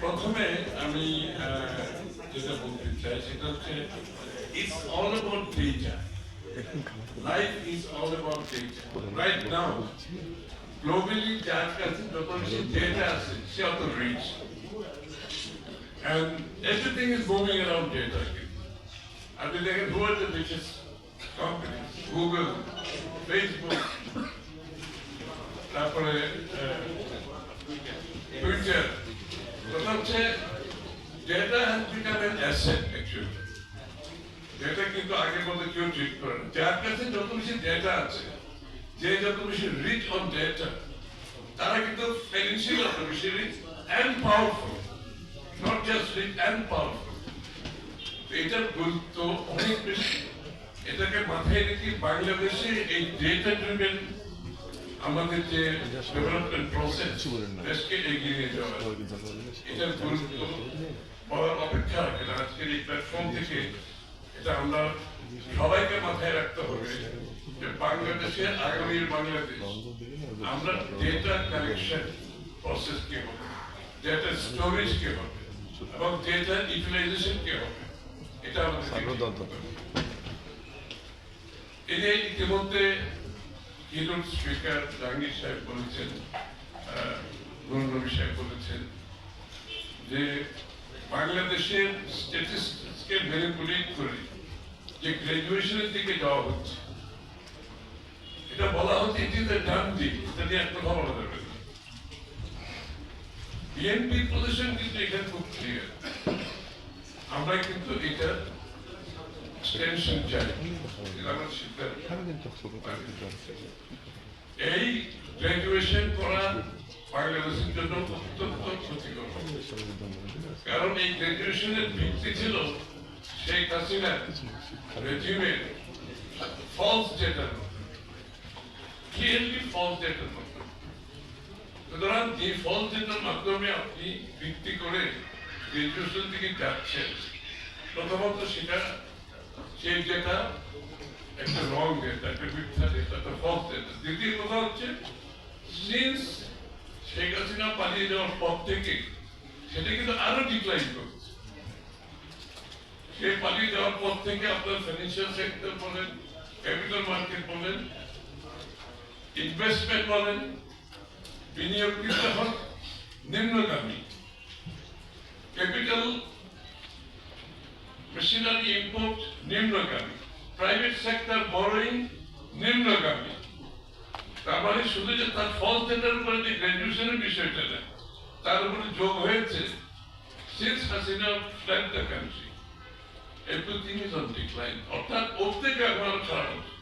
প্রথমে আমি আহ, যেটা বলতে চাই সেটা হচ্ছে it's all about data life is all about data right now globally যার কাছে যত বেশি ডেটা আছে সে অত rich And everything is moving around data. আপনি দেখেন who are the richest companies? Google, Facebook, তারপরে হচ্ছে data has become an asset actually data কিন্তু আগের মতো কেউ ট্রিট করে না। যার কাছে যত বেশি ডেটা আছে, যে যত বেশি রিচ অন ডেটা তারা কিন্তু ফিনান্সিয়াল অত বেশি rich and powerful not just rich and powerful এটার গুরুত্ব অনেক বেশি। এটাকে মাথায় রেখে বাংলাদেশে এই ডেটা ড্রিভেন আমাদের যে ডেভেলপমেন্ট প্রসেস দেশকে এগিয়ে নিয়ে যাওয়া। এটার গুরুত্ব বলার অপেক্ষা রাখে না। আজকের এই প্ল্যাটফর্ম থেকে এটা আমরা সবাইকে মাথায় রাখতে হবে যে বাংলাদেশের আগামীর বাংলাদেশ আমরা ডেটা কালেকশন প্রসেস কে হবে ডেটা স্টোরেজ কে হবে এবং ডেটা ইউটিলাইজেশন কে হবে এটা আমাদের এই যে ইতিমধ্যে কিরণ স্পিকার জাহাঙ্গীর সাহেব বলেছেন নবী সাহেব বলেছেন যে বাংলাদেশের স্ট্যাটিস্টিক্সকে ম্যানিপুলেট করে যে গ্রাজুয়েশনের দিকে যাওয়া হচ্ছে, এটা বলা হচ্ছে ইট ইজ ডান দিক এটা নিয়ে এক কথা বলা যাবে বিএনপির পজিশন কিন্তু এখানে খুব ক্লিয়ার আমরা কিন্তু এটা এক্সটেনশন চাই। এই গ্রাজুয়েশন করা বাংলাদেশের জন্য অত্যন্ত ক্ষতিকর। কারণ এই গ্রাজুয়েশনের ভিত্তি ছিল শেখ হাসিনা রেজিমের ফলস ডেটার ক্লিয়ারলি ফলস ডেটার সুতরাং যে ফলস ডেটার মাধ্যমে আপনি ভিত্তি করে গ্রাজুয়েশন থেকে যাচ্ছেন, প্রথমত সেটা সেই ডেটা দ্বিতীয় কথা হচ্ছে সিন্স শেখ হাসিনা পালিয়ে যাওয়ার পর থেকে সেটা কিন্তু আরও ডিক্লাইন করছে সে পালিয়ে যাওয়ার পর থেকে আপনার ফাইন্যান্সিয়াল সেক্টর বলেন ক্যাপিটাল মার্কেট বলেন ইনভেস্টমেন্ট বলেন বিনিয়োগ কিন্তু এখন নিম্নগামী। ক্যাপিটাল মেশিনারি ইম্পোর্ট নিম্নগামী। প্রাইভেট সেক্টর বড়ই নিম্নগামী। তার মানে শুধু যে তার ফল সেটার উপরে যে গ্র্যাজুয়েশনের বিষয়টা না তার উপরে যোগ হয়েছে since Hasina fled the country everything is on decline অর্থাৎ ওর থেকে এখন খারাপ হচ্ছে।